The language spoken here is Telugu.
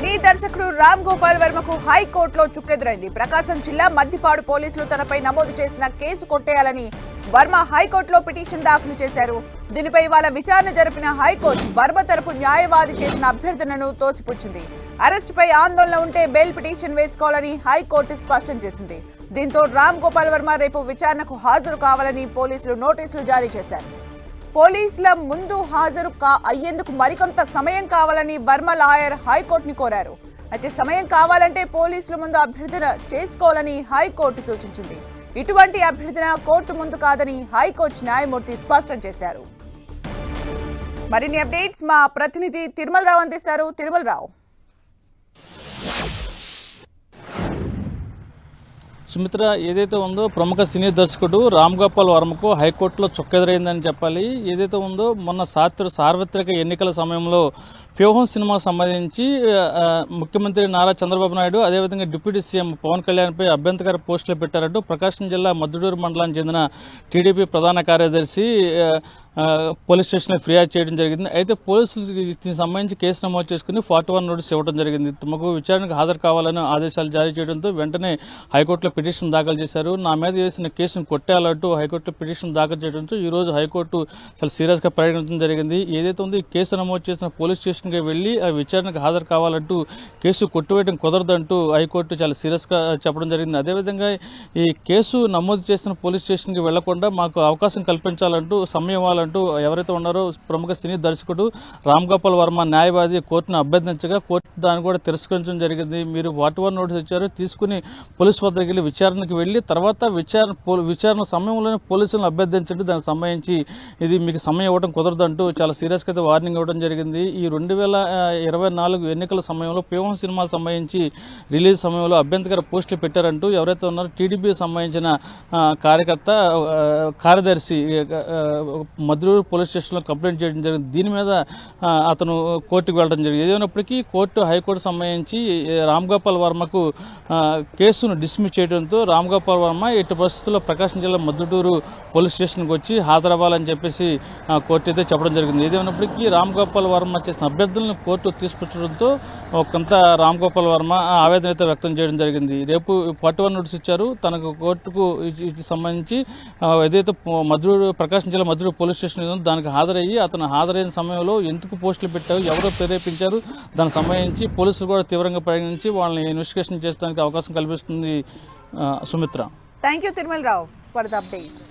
సినీ దర్శకుడు రామ్ గోపాల్ వర్మకు హైకోర్టులో చుక్కెదురైంది. ప్రకాశం జిల్లా మద్దిపాడు పోలీసులు తనపై నమోదు చేసిన కేసు కొట్టేయాలని వర్మ హైకోర్టులో పిటిషన్ దాఖలు చేశారు. దీనిపై ఇవాళ విచారణ జరిపిన హైకోర్టు వర్మ తరపు న్యాయవాది చేసిన అభ్యర్థనను తోసిపుచ్చింది. అరెస్టుపై ఆందోళన ఉంటే బెయిల్ పిటిషన్ వేసుకోవాలని హైకోర్టు స్పష్టం చేసింది. దీంతో రామ్ గోపాల్ వర్మ రేపు విచారణకు హాజరు కావాలని పోలీసులు నోటీసులు జారీ చేశారు. పోలీసుల ముందు హాజరు కా అయ్యేందుకు మరికొంత సమయం కావాలని వర్మ లాయర్ హైకోర్టుని కోరారు. అయితే సమయం కావాలంటే పోలీసుల ముందు అభ్యర్థన చేసుకోవాలని హైకోర్టు సూచించింది. ఇటువంటి అభ్యర్థన కోర్టు ముందు కాదని హైకోర్టు న్యాయమూర్తి స్పష్టం చేశారు. మరిన్ని అప్డేట్స్ మా ప్రతినిధి తిరుమల రావు అందిస్తారు. తిరుమల సుమిత్ర ఏదైతే ఉందో ప్రముఖ సినీ దర్శకుడు రామ్ గోపాల్ వర్మకు హైకోర్టులో చొక్కెదురైందని చెప్పాలి. ఏదైతే ఉందో మొన్న సాత్ర సార్వత్రిక ఎన్నికల సమయంలో వ్యూహం సినిమా సంబంధించి ముఖ్యమంత్రి నారా చంద్రబాబు నాయుడు అదేవిధంగా డిప్యూటీ సీఎం పవన్ కళ్యాణ్పై అభ్యంతకర పోస్టులు పెట్టారంటూ ప్రకాశం జిల్లా మద్దుడూరు మండలానికి చెందిన టీడీపీ ప్రధాన కార్యదర్శి పోలీస్ స్టేషన్లో ఫిర్యాదు చేయడం జరిగింది. అయితే పోలీసులు దీనికి సంబంధించి కేసు నమోదు చేసుకుని ఫార్టీ వన్ నోటీస్ ఇవ్వడం జరిగింది. తమకు విచారణకు హాజరు కావాలని ఆదేశాలు జారీ చేయడంతో వెంటనే హైకోర్టులో పిటిషన్ దాఖలు చేశారు. నా మీద వేసిన కేసును కొట్టేయాలంటూ హైకోర్టులో పిటిషన్ దాఖలు చేయడంతో ఈ రోజు హైకోర్టు చాలా సీరియస్గా పరిగణించడం జరిగింది. ఏదైతే ఉందో ఈ కేసు నమోదు చేసిన పోలీస్ స్టేషన్ స్టేషన్కి వెళ్ళి ఆ విచారణకు హాజరు కావాలంటూ కేసు కొట్టివేయడం కుదరదంటూ హైకోర్టు చాలా సీరియస్గా చెప్పడం జరిగింది. అదేవిధంగా ఈ కేసు నమోదు చేసిన పోలీస్ స్టేషన్కి వెళ్ళకుండా మాకు అవకాశం కల్పించాలంటూ సమయం ఇవ్వాలంటూ ఎవరైతే ఉన్నారో ప్రముఖ సినీ దర్శకుడు రామ్ గోపాల్ వర్మ న్యాయవాది కోర్టును అభ్యర్థించగా కోర్టు దాన్ని కూడా తిరస్కరించడం జరిగింది. మీరు వాట్ వన్ నోటీస్ ఇచ్చారు తీసుకుని పోలీస్ వద్దకు వెళ్ళి విచారణకు వెళ్ళి తర్వాత విచారణ విచారణ సమయంలోనే పోలీసులను అభ్యర్థించండి. దానికి సంబంధించి ఇది మీకు సమయం ఇవ్వడం కుదరదంటూ చాలా సీరియస్గా అయితే వార్నింగ్ ఇవ్వడం జరిగింది. ఈ రెండు రెండు వేల ఇరవై నాలుగు ఎన్నికల సమయంలో పీవం సినిమా సంబంధించి రిలీజ్ సమయంలో అభ్యంతకర పోస్టులు పెట్టారంటూ ఎవరైతే ఉన్నారో టీడీపీ సంబంధించిన కార్యకర్త కార్యదర్శి మధురూరు పోలీస్ స్టేషన్లో కంప్లైంట్ చేయడం జరిగింది. దీని మీద అతను కోర్టుకు వెళ్ళడం జరిగింది. ఏదైనప్పటికీ కోర్టు హైకోర్టు సంబంధించి రామ్ గోపాల్ వర్మకు కేసును డిస్మిస్ చేయడంతో రామ్ గోపాల్ వర్మ ఎట్టి పరిస్థితుల్లో ప్రకాశం జిల్లా మద్దుటూరు పోలీస్ స్టేషన్కి వచ్చి హాజరవ్వాలని చెప్పేసి కోర్టు అయితే చెప్పడం జరిగింది. ఏదేమైనప్పటికీ రామ్ గోపాల్ వర్మ చేసిన అభ్యర్థులను కోర్టు తీసుకొచ్చడంతో కొంత రామ్ గోపాల్ వర్మ ఆవేదన అయితే వ్యక్తం చేయడం జరిగింది. రేపు ఫార్టీ వన్ నోటీస్ ఇచ్చారు. తనకు కోర్టుకు ఇది- సంబంధించి ఏదైతే పో- మధురు ప్రకాశం జిల్లా మధురు పోలీస్ స్టేషన్ ఉందో దానికి హాజరయ్యి అతను హాజరైన సమయంలో ఎందుకు పోస్టులు పెట్టారు ఎవరో ప్రేరేపించారు దానికి సంబంధించి పోలీసులు కూడా తీవ్రంగా పరిగణించి వాళ్ళని ఇన్వెస్టిగేషన్ చేయడానికి అవకాశం కల్పిస్తుంది Sumitra. Thank you Tirumala Rao for the updates